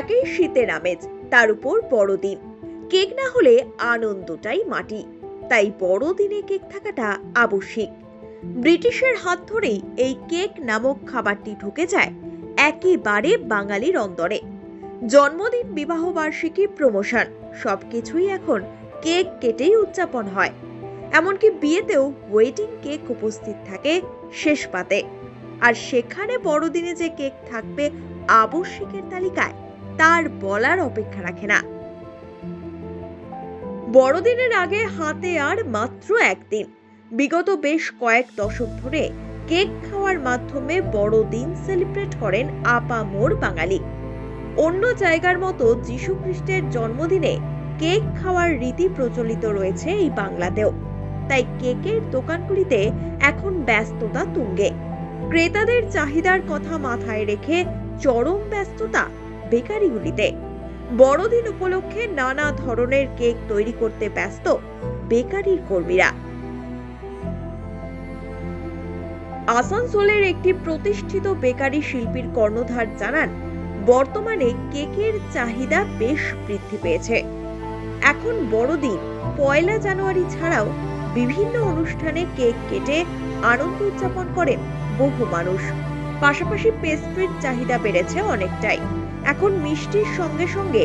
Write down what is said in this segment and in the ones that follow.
একই শীতের আমেজ, তার উপর বড়দিন। কেক না হলে আনন্দটাই মাটি, তাই বড়দিনে কেক থাকাটা আবশ্যিক। ব্রিটিশের হাত ধরেই এই কেক নামক খাবারটি ঢুকে যায় একেবারে বাঙালির অন্দরে। জন্মদিন, বিবাহ, বার্ষিকী, প্রমোশন, সবকিছুই এখন কেক কেটেই উদযাপন হয়। এমনকি বিয়েতেও ওয়েটিং কেক উপস্থিত থাকে শেষ পাতে। আর সেখানে বড়দিনে যে কেক থাকবে আবশ্যিকের তালিকায় তার বলার অপেক্ষা রাখে না। বড়দিনের আগে হাতে আর মাত্র একদিন। বিগত বেশ কয়েক দশক ধরে কেক খাওয়ার মাধ্যমে বড়দিন সেলিব্রেট করেন আপামোর বাঙালি। অন্য জায়গার মতো যীশু খ্রিস্টের জন্মদিনে কেক খাওয়ার রীতি প্রচলিত রয়েছে এই বাংলাতেও। তাই কেকের দোকানগুলিতে এখন ব্যস্ততা তুঙ্গে। ক্রেতাদের চাহিদার কথা মাথায় রেখে চরম ব্যস্ততা বেকারিগুলিতে। বড়দিন উপলক্ষে নানা ধরনের কেক তৈরি করতে ব্যস্ত বেকারির কর্মীরা। আসানসোলের একটি প্রতিষ্ঠিত বেকারি শিল্পীর কর্ণধার জানান, বর্তমানে কেকের চাহিদা বেশ বৃদ্ধি পেয়েছে। এখন বড়দিন, পয়লা জানুয়ারি ছাড়াও বিভিন্ন অনুষ্ঠানে কেক কেটে আনন্দ উদযাপন করেন বহু মানুষ। পাশাপাশি পেস্ট্রির চাহিদা বেড়েছে অনেকটাই। এখন মিষ্টির সঙ্গে সঙ্গে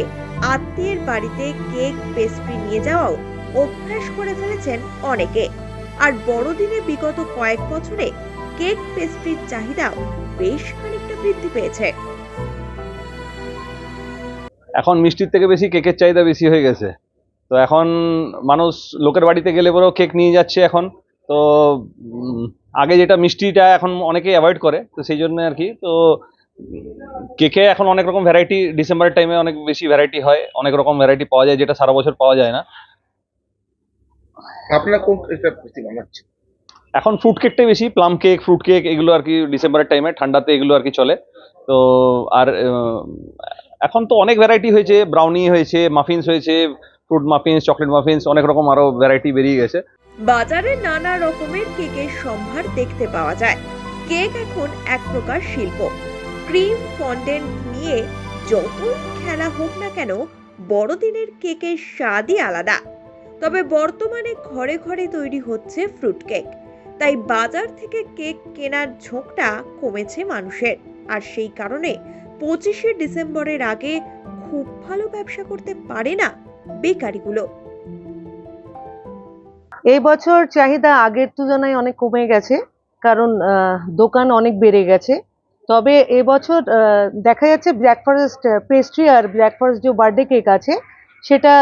আত্মীয়ের বাড়িতে কেক, পেস্ট্রি নিয়ে যাওয়াও অভ্যাস করে ফেলেছেন অনেকে। আর বড়দিনে বিগত কয়েক বছরে কেক, পেস্ট্রির চাহিদাও বেশ খানিকটা বৃদ্ধি পেয়েছে। এখন মিষ্টির থেকে বেশি কেকের চাহিদা বেশি হয়ে গেছে। তো এখন মানুষ লোকের বাড়িতে গেলে পরেও কেক নিয়ে যাচ্ছে এখন। তো আগে যেটা মিষ্টিটা এখন অনেকেই অ্যাভয়েড করে, তো সেই জন্য আর কি। তো কেকে এখন অনেক রকম ভ্যারাইটি ডিসেম্বরের টাইমে অনেক বেশি ভ্যারাইটি হয় অনেক রকম ভ্যারাইটি পাওয়া যায় যেটা সারা বছর পাওয়া যায় না। আপনারা কোন কেকটা বেশি বানাচ্ছেন? এখন ফ্রুট কেকটাই বেশি প্লাম কেক ফ্রুট কেক এগুলো আর কি ডিসেম্বরের টাইমে ঠান্ডাতে এগুলো আর কি চলে। তো আর এখন তো অনেক ভ্যারাইটি হয়েছে ব্রাউনি হয়েছে মাফিনস হয়েছে ফ্রুট মাফিনস চকলেট মাফিনস অনেক রকম আরও ভ্যারাইটি বেরিয়ে গেছে। বাজারে নানা রকমের কেকের সম্ভার দেখতে পাওয়া যায়। কেক এখন এক প্রকার শিল্প। ক্রিম ফন্ডেন্ট নিয়ে যতই খেলা হোক না কেন বড়দিনের কেকের স্বাদই আলাদা। তবে বর্তমানে ঘরে ঘরে তৈরি হচ্ছে ফ্রুট কেক। তাই বাজার থেকে কেক কেনার ঝোঁকটা কমেছে মানুষের। আর সেই কারণে পঁচিশে ডিসেম্বরের আগে খুব ভালো ব্যবসা করতে পারে না বেকারিগুলো। এই বছর চাহিদা আগের তুলনায় অনেক কমে গেছে। কারণ দোকান অনেক বেড়ে গেছে। তবে এবছর দেখা যাচ্ছে ব্ল্যাক ফরেস্ট পেস্ট্রি আর ব্ল্যাক ফরেস্ট যে বার্থডে কেক আছে, সেটা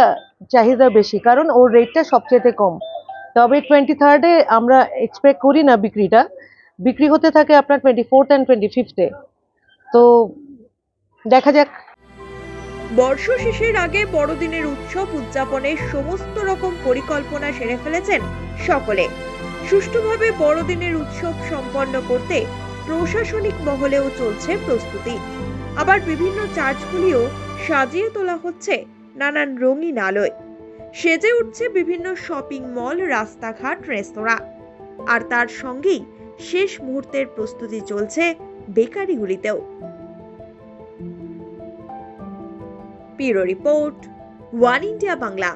চাহিদা বেশি, কারণ ওর রেটটা সবচেয়ে কম। তবে টোয়েন্টি থার্ডে আমরা এক্সপেক্ট করি না বিক্রিটা। বিক্রি হতে থাকে আপনার টোয়েন্টি ফোর্থ অ্যান্ড টোয়েন্টি ফিফথে তো দেখা যাক। বর্ষ শেষের আগে বড়দিনের উৎসব উদযাপনের সমস্ত রকম পরিকল্পনা সেরে ফেলেছেন সকলে। সুষ্ঠুভাবে বড়দিনের উৎসব সম্পন্ন করতে প্রশাসনিক মহলেও চলছে প্রস্তুতি। আবার বিভিন্ন চার্চগুলিও সাজিয়ে তোলা হচ্ছে নানান রঙিন আলোয়। সেজে উঠছে বিভিন্ন শপিং মল, রাস্তাঘাট, রেস্তোরাঁ। আর তার সঙ্গেই শেষ মুহূর্তের প্রস্তুতি চলছে বেকারিগুলিতেও। Bureau report, one India Bangla.